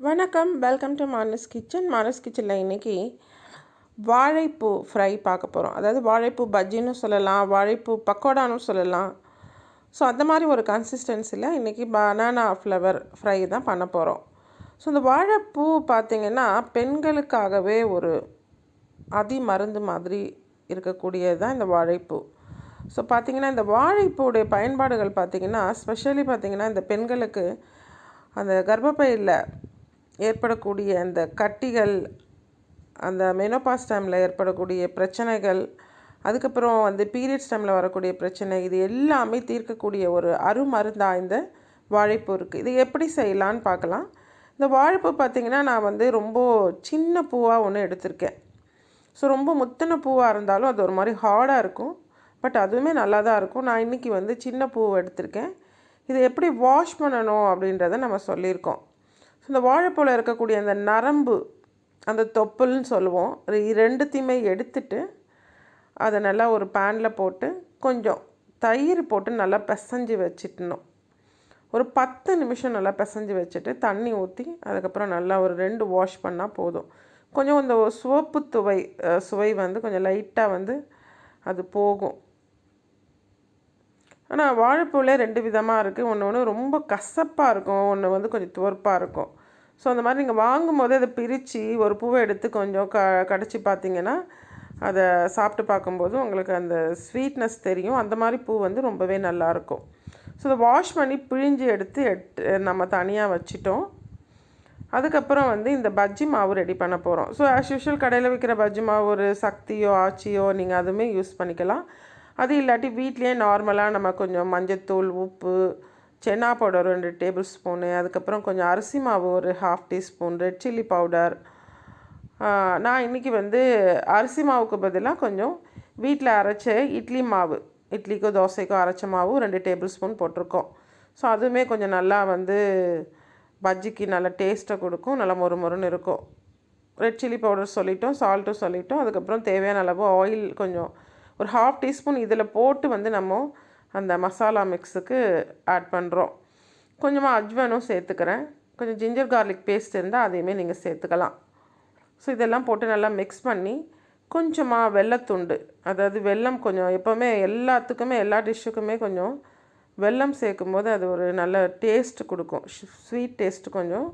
வணக்கம் welcome to Manas kitchen Manas கிச்சனில் இன்றைக்கி வாழைப்பூ ஃப்ரை பார்க்க போகிறோம் அதாவது வாழைப்பூ பஜ்ஜின்னு சொல்லலாம் வாழைப்பூ பக்கோடான்னு சொல்லலாம். ஸோ அந்த மாதிரி ஒரு கன்சிஸ்டன்சியில் இன்றைக்கி பனானா ஃப்ளவர் ஃப்ரை தான் பண்ண போகிறோம் ஸோ இந்த வாழைப்பூ பார்த்திங்கன்னா பெண்களுக்காகவே ஒரு அதி மருந்து மாதிரி இருக்கக்கூடியது தான் இந்த வாழைப்பூ. ஸோ பார்த்திங்கன்னா இந்த வாழைப்பூடைய பயன்பாடுகள் பார்த்திங்கன்னா ஸ்பெஷலி பார்த்திங்கன்னா இந்த பெண்களுக்கு அந்த கர்ப்பப்பையில் ஏற்படக்கூடிய அந்த கட்டிகள் அந்த மெனோபாஸ் டைமில் ஏற்படக்கூடிய பிரச்சனைகள் அதுக்கப்புறம் வந்து பீரியட்ஸ் டைமில் வரக்கூடிய பிரச்சனை இது எல்லாமே தீர்க்கக்கூடிய ஒரு அருமருந்தாக இந்த வாழைப்பூ இருக்குது இது எப்படி செய்யலான்னு பார்க்கலாம். இந்த வாழைப்பூ பார்த்திங்கன்னா நான் வந்து ரொம்ப சின்ன பூவாக ஒன்று எடுத்திருக்கேன். ஸோ ரொம்ப முத்தின பூவாக இருந்தாலும் அது ஒரு மாதிரி ஹார்டாக இருக்கும். பட் அதுவுமே நல்லா தான் இருக்கும். நான் இன்றைக்கி வந்து சின்ன பூவை எடுத்திருக்கேன். இதை எப்படி வாஷ் பண்ணணும் அப்படின்றத நம்ம சொல்லியிருக்கோம். இந்த வாழைப்பூவில் இருக்கக்கூடிய அந்த நரம்பு அந்த தொப்புல்னு சொல்லுவோம் ரெண்டுத்தையுமே எடுத்துட்டு அதை நல்லா ஒரு பேனில் போட்டு கொஞ்சம் தயிர் போட்டு நல்லா பிசைஞ்சு வச்சிட்டணும் ஒரு பத்து நிமிஷம் நல்லா பிசைஞ்சு வச்சுட்டு தண்ணி ஊற்றி அதுக்கப்புறம் நல்லா ஒரு ரெண்டு வாஷ் பண்ணால் போதும். கொஞ்சம் அந்த சோப்பு துவை சுவை வந்து கொஞ்சம் லைட்டாக வந்து அது போகும். ஆனால் வாழைப்பூவில் ரெண்டு விதமாக இருக்குது ஒன்று ஒன்று ரொம்ப கசப்பாக இருக்கும் ஒன்று வந்து கொஞ்சம் துவர்ப்பாக இருக்கும். ஸோ அந்த மாதிரி நீங்கள் வாங்கும்போது அதை பிரித்து ஒரு பூவை எடுத்து கொஞ்சம் க கடிச்சு பார்த்தீங்கன்னா அதை சாப்பிட்டு பார்க்கும்போது உங்களுக்கு அந்த ஸ்வீட்னஸ் தெரியும். அந்த மாதிரி பூ வந்து ரொம்பவே நல்லாயிருக்கும். ஸோ அதை வாஷ் பண்ணி பிழிஞ்சு எடுத்து எட்டு நம்ம தனியாக வச்சிட்டோம். அதுக்கப்புறம் வந்து இந்த பஜ்ஜி மாவு ரெடி பண்ண போகிறோம் ஸோ ஆஸ் யூஷுவல் கடையில் விற்கிற பஜ்ஜி மாவு ஒரு சக்தியோ ஆச்சியோ நீங்கள் அதுவுமே யூஸ் பண்ணிக்கலாம். அது இல்லாட்டி வீட்லேயே நார்மலாக நம்ம கொஞ்சம் மஞ்சத்தூள் உப்பு சென்னா பவுடர் ரெண்டு டேபிள் ஸ்பூனு அதுக்கப்புறம் கொஞ்சம் அரிசி மாவு ஒரு half teaspoon red chilli powder நான் இன்றைக்கி வந்து அரிசி மாவுக்கு பதிலாக கொஞ்சம் வீட்டில் அரைச்ச இட்லி மாவு இட்லிக்கோ தோசைக்கோ அரைச்ச மாவு ரெண்டு டேபிள் ஸ்பூன் போட்டிருக்கோம். ஸோ அதுவுமே கொஞ்சம் நல்லா வந்து பஜ்ஜிக்கு நல்லா டேஸ்ட்டை கொடுக்கும் நல்லா மொறு மொறுன்னு இருக்கும். ரெட் சில்லி பவுடர் சொல்லிட்டோம் சால்ட்டும் சொல்லிட்டோம் அதுக்கப்புறம் தேவையான அளவு ஆயில் கொஞ்சம் ஒரு ஹாஃப் டீஸ்பூன் இதில் போட்டு வந்து நம்ம அந்த மசாலா மிக்ஸுக்கு ஆட் பண்ணுறோம் கொஞ்சமாக அஜ்வனும் சேர்த்துக்கிறேன். கொஞ்சம் ஜிஞ்சர் கார்லிக் பேஸ்ட் இருந்தால் அதையுமே நீங்கள் சேர்த்துக்கலாம். ஸோ இதெல்லாம் போட்டு நல்லா மிக்ஸ் பண்ணி கொஞ்சமாக வெள்ளத்துண்டு அதாவது வெல்லம் கொஞ்சம் எப்போவுமே எல்லாத்துக்குமே எல்லா டிஷ்ஷுக்குமே கொஞ்சம் வெல்லம் சேர்க்கும் போது அது ஒரு நல்ல டேஸ்ட் கொடுக்கும். ஸ்வீட் டேஸ்ட் கொஞ்சம்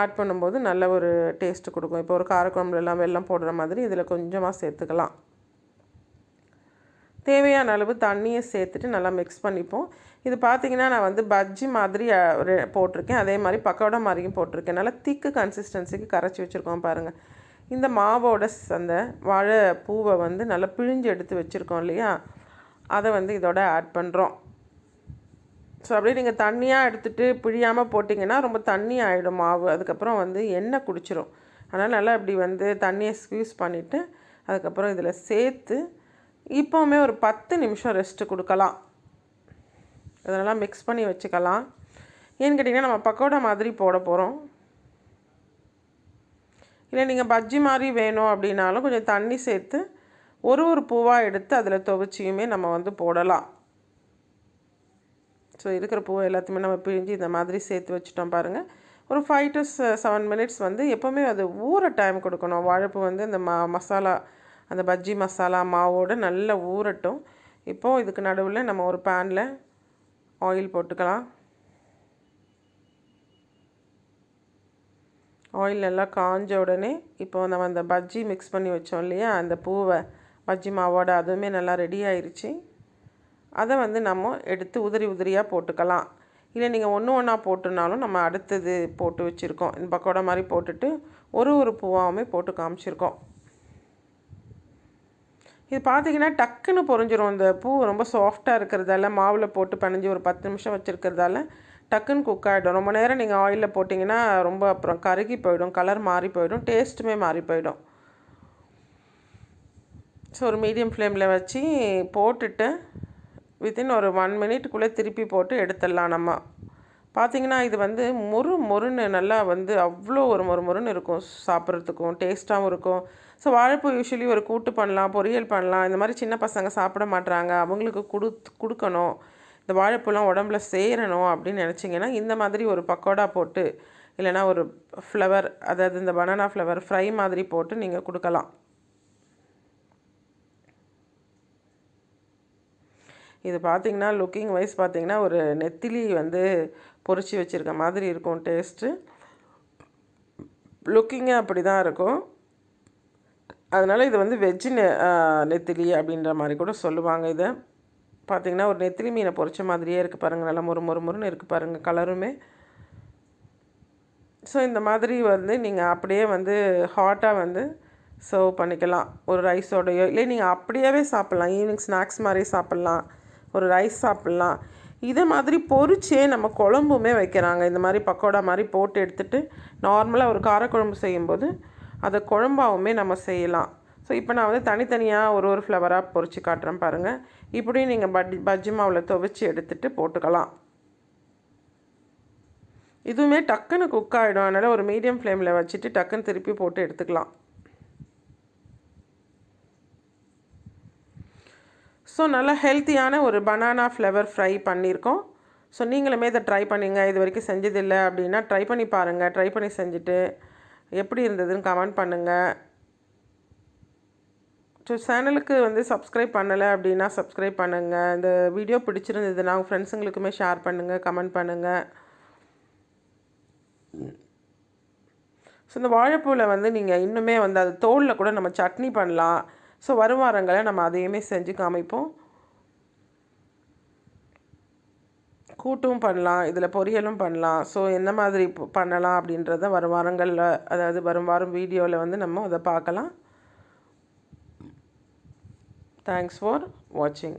ஆட் பண்ணும்போது நல்ல ஒரு டேஸ்ட்டு கொடுக்கும். இப்போ ஒரு காரக்குழம்புலாம் வெல்லம் போடுற மாதிரி இதில் கொஞ்சமாக சேர்த்துக்கலாம். தேவையான அளவு தண்ணியை சேர்த்துட்டு நல்லா மிக்ஸ் பண்ணிப்போம். இது பார்த்திங்கன்னா நான் வந்து பஜ்ஜி மாதிரி போட்டிருக்கேன். அதே மாதிரி பக்கோடா மாதிரியும் போட்டிருக்கேன். நல்லா திக்கு கன்சிஸ்டன்சிக்கு கரைச்சி வச்சுருக்கோம் பாருங்கள் இந்த மாவோட அந்த வாழை பூவை வந்து நல்லா பிழிஞ்சு எடுத்து வச்சுருக்கோம் இல்லையா? அதை வந்து இதோட ஆட் பண்ணுறோம் ஸோ அப்படியே நீங்கள் தண்ணியாக எடுத்துகிட்டு பிழியாமல் போட்டிங்கன்னா ரொம்ப தண்ணி ஆகிடும் மாவு. அதுக்கப்புறம் வந்து எண்ணெய் குடிச்சிரும். அதனால் நல்லா இப்படி வந்து தண்ணியை ஸ்க்யூஸ் பண்ணிவிட்டு அதுக்கப்புறம் இதில் சேர்த்து இப்போவுமே ஒரு பத்து நிமிஷம் ரெஸ்ட்டு கொடுக்கலாம். இதெல்லாம் மிக்ஸ் பண்ணி வச்சுக்கலாம். ஏன்னு கேட்டிங்கன்னா நம்ம பக்கோடா மாதிரி போட போகிறோம் இல்லை நீங்கள் பஜ்ஜி மாதிரி வேணும் அப்படின்னாலும் கொஞ்சம் தண்ணி சேர்த்து ஒரு ஒரு பூவாக எடுத்து அதில் துவைச்சியுமே நம்ம வந்து போடலாம். ஸோ இருக்கிற பூவை எல்லாத்தையுமே நம்ம பிழிஞ்சு இந்த மாதிரி சேர்த்து வச்சுட்டோம் பாருங்கள் ஒரு ஃபைவ் டு செவன் மினிட்ஸ் வந்து எப்போவுமே அது ஊற டைம் கொடுக்கணும். வாழைப்பூ வந்து இந்த ம மசாலா அந்த பஜ்ஜி மசாலா மாவோடு நல்லா ஊறட்டும். இப்போது இதுக்கு நடுவில் நம்ம ஒரு பேனில் ஆயில் போட்டுக்கலாம். ஆயில் நல்லா காஞ்ச உடனே இப்போ நம்ம அந்த பஜ்ஜி மிக்ஸ் பண்ணி வச்சோம் இல்லையா? அந்த பூவை பஜ்ஜி மாவோட அதுவுமே நல்லா ரெடி ஆயிடுச்சு அதை வந்து நம்ம எடுத்து உதிரி உதிரியாக போட்டுக்கலாம். இல்லை நீங்கள் ஒன்று ஒன்றா போட்டுனாலும் நம்ம அடுத்தது போட்டு வச்சுருக்கோம். இந்த பக்கோடா மாதிரி போட்டுட்டு ஒரு ஒரு பூவாகவுமே போட்டு காமிச்சிருக்கோம். இது பார்த்தீங்கன்னா டக்குன்னு பொறிஞ்சிரும் இந்த பூ ரொம்ப சாஃப்டாக இருக்கிறதால மாவில் போட்டு பனைஞ்சு ஒரு பத்து நிமிஷம் வச்சுருக்கிறதால டக்குன்னு குக் ஆகிடும் ரொம்ப நேரம் நீங்கள் ஆயிலில் போட்டிங்கன்னா ரொம்ப அப்புறம் கருகி போயிடும் கலர் மாறி போயிடும் டேஸ்ட்டுமே மாறி போயிடும். ஸோ ஒரு மீடியம் ஃப்ளேமில் வச்சு போட்டுட்டு வித்தின் ஒரு ஒன் மினிட்டுக்குள்ளே திருப்பி போட்டு எடுத்துடலாம் நம்ம. பார்த்திங்கன்னா இது வந்து மொறு மொறுன்னு நல்லா வந்து அவ்வளோ ஒரு மொறு மொறுன்னு இருக்கும் சாப்பிட்றதுக்கும் டேஸ்ட்டாகவும் இருக்கும். ஸோ வாழைப்பூ யூஸ்வலி ஒரு கூட்டு பண்ணலாம் பொரியல் பண்ணலாம். இந்த மாதிரி சின்ன பசங்க சாப்பிட மாட்டுறாங்க அவங்களுக்கு கொடு கொடுக்கணும். இந்த வாழைப்பூலாம் உடம்புல சேரணும் அப்படின்னு நினச்சிங்கன்னா இந்த மாதிரி ஒரு பக்கோடா போட்டு இல்லைன்னா ஒரு ஃப்ளவர் அதாவது இந்த பனானா ஃப்ளவர் ஃப்ரை மாதிரி போட்டு நீங்கள் கொடுக்கலாம். இது பார்த்திங்கன்னா லுக்கிங் வைஸ் பார்த்திங்கன்னா ஒரு நெத்திலி வந்து பொரிச்சு வச்சுருக்க மாதிரி இருக்கும் டேஸ்ட்டு லுக்கிங்கே அப்படி தான் இருக்கும். அதனால் இது வந்து வெஜ்ஜு நெ நெத்திலி அப்படின்ற மாதிரி கூட சொல்லுவாங்க இதை. பார்த்திங்கன்னா ஒரு நெத்திலி மீனை பொறிச்ச மாதிரியே இருக்குது பாருங்கள் நல்லா மொறு மொறு மொறுன்னு இருக்குது பாருங்கள் கலருமே ஸோ இந்த மாதிரி வந்து நீங்கள் அப்படியே வந்து ஹாட்டாக வந்து சர்வ் பண்ணிக்கலாம். ஒரு ரைஸோடையோ இல்லை நீங்கள் அப்படியே சாப்பிட்லாம். ஈவினிங் ஸ்நாக்ஸ் மாதிரி சாப்பிட்லாம். ஒரு ரைஸ் சாப்பிட்லாம். இதை மாதிரி பொறிச்சே நம்ம குழம்புமே வைக்கிறாங்க. இந்த மாதிரி பக்கோடா மாதிரி போட்டு எடுத்துகிட்டு நார்மலாக ஒரு காரக்குழம்பு செய்யும்போது அதை குழம்பாவுமே நம்ம செய்யலாம். ஸோ இப்போ நான் வந்து தனித்தனியாக ஒரு ஒரு ஃப்ளவராக பொரித்து காட்டுறேன் பாருங்கள் இப்படியும் நீங்கள் பட் பஜ்ஜி மாவில் துவைச்சி எடுத்துகிட்டு போட்டுக்கலாம். இதுவுமே டக்குன்னு குக் ஆகிடும் அதனால் ஒரு மீடியம் ஃப்ளேமில் வச்சுட்டு டக்குன்னு திருப்பி போட்டு எடுத்துக்கலாம். ஸோ நல்லா ஹெல்த்தியான ஒரு பனானா ஃப்ளவர் ஃப்ரை பண்ணியிருக்கோம் ஸோ நீங்களுமே இதை ட்ரை பண்ணுங்கள் இது வரைக்கும் செஞ்சதில்லை அப்படின்னா ட்ரை பண்ணி பாருங்கள் ட்ரை பண்ணி செஞ்சுட்டு எப்படி இருந்ததுன்னு கமெண்ட் பண்ணுங்கள் ஸோ சேனலுக்கு வந்து சப்ஸ்கிரைப் பண்ணலை அப்படின்னா சப்ஸ்கிரைப் பண்ணுங்கள் இந்த வீடியோ பிடிச்சிருந்ததுன்னா உங்கள் ஃப்ரெண்ட்ஸுங்களுக்குமே ஷேர் பண்ணுங்கள் கமெண்ட் பண்ணுங்கள் ஸோ இந்த வாழைப்பூவில் வந்து நீங்கள் இன்னுமே வந்து அது தோலில் கூட நம்ம சட்னி பண்ணலாம். ஸோ வரும் வாரங்களை நம்ம அதையுமே செஞ்சு காமிப்போம். கூட்டும் பண்ணலாம் இதில் பொரியலும் பண்ணலாம். ஸோ என்ன மாதிரி பண்ணலாம் அப்படின்றத வரும் வாரங்களில் அதாவது வரும் வாரம் வீடியோவில் வந்து நம்ம அதை பார்க்கலாம். தேங்க்ஸ் ஃபார் வாட்சிங்